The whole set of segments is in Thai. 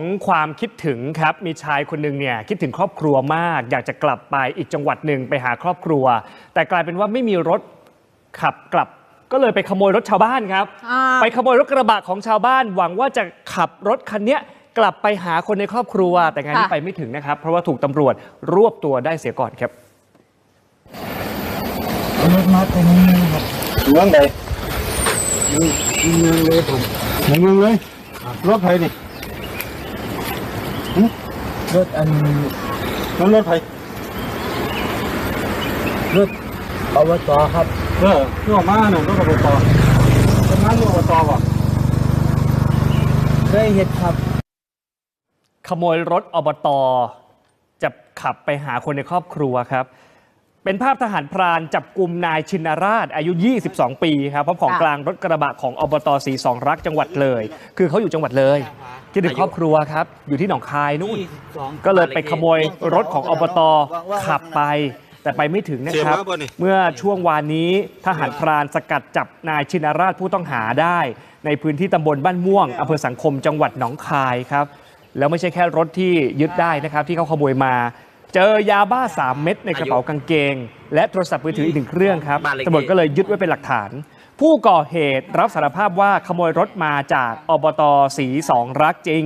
ของความคิดถึงครับมีชายคนหนึ่งเนี่ยคิดถึงครอบครัวมาก อยากจะกลับไปอีกจังหวัดหนึ่งไปหาครอบครัว แต่กลายเป็นว่าไม่มีรถขับกลับ ก็เลยไปขโมยรถชาวบ้านครับอ่าไปขโมยรถกระบะของชาวบ้าน หวังว่าจะขับรถคันเนี้ยกลับไปหาคนในครอบครัว แต่งานนี้ไปไม่ถึงนะครับ เพราะว่าถูกตำรวจรวบตัวได้เสียก่อนครับรถมาตรงนี้ครับเมืองใดเมืองเลยผมในเมืองเลยรถไฟนี่ รถอันนั่นรถไฟรถอบตครับเออที่ออกมาเนี่ยรถอบตทำงานอยู่อบตป่ะเคยเห็นครับ ขโมยรถอบตจะขับไปหาคนในครอบครัวครับ เป็นภาพทหารพรานจับกลุ่มนายชินราชอายุ 22 ปีครับพร้อมของค่ะกลางรถกระบะของอบตสีสองรักจังหวัดเลย คือเขาอยู่จังหวัดเลยคิดถึงครอบครัวครับ อยู่ที่หนองคายนู่น ก็เลยไปขโมยรถของอบตขับไป แต่ไปไม่ถึงนะครับ เมื่อช่วงวานนี้ทหารพรานสกัดจับนายชินราชผู้ต้องหาได้ ในพื้นที่ตำบลบ้านม่วงอำเภอสังคมจังหวัดหนองคายครับแล้วไม่ใช่แค่รถที่ยึดได้นะครับ ที่เขาขโมยมา เจอยาบ้า 3 เม็ดในกระเป๋ากางเกง และโทรศัพท์มือถืออีกหนึ่งเครื่องครับบ้านเลขที่ตำรวจก็เลยยึดไว้เป็นหลักฐาน ผู้ก่อเหตุรับสารภาพว่าขโมยรถมาจากอบตสีสองรักจริง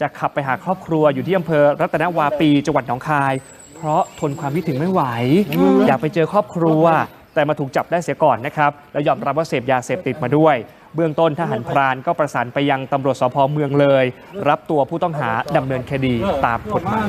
จะขับไปหาครอบครัวอยู่ที่อำเภอรัตนวาปีจังหวัดหนองคาย เพราะทนความคิดถึงไม่ไหว อยากไปเจอครอบครัว แต่มาถูกจับได้เสียก่อนนะครับแล้วยอมรับว่าเสพยาเสพติดมาด้วยเบื้องต้นทหารพรานก็ประสานไปยังตำรวจสพเมืองเลย รับตัวผู้ต้องหาดำเนินคดีตามกฎหมาย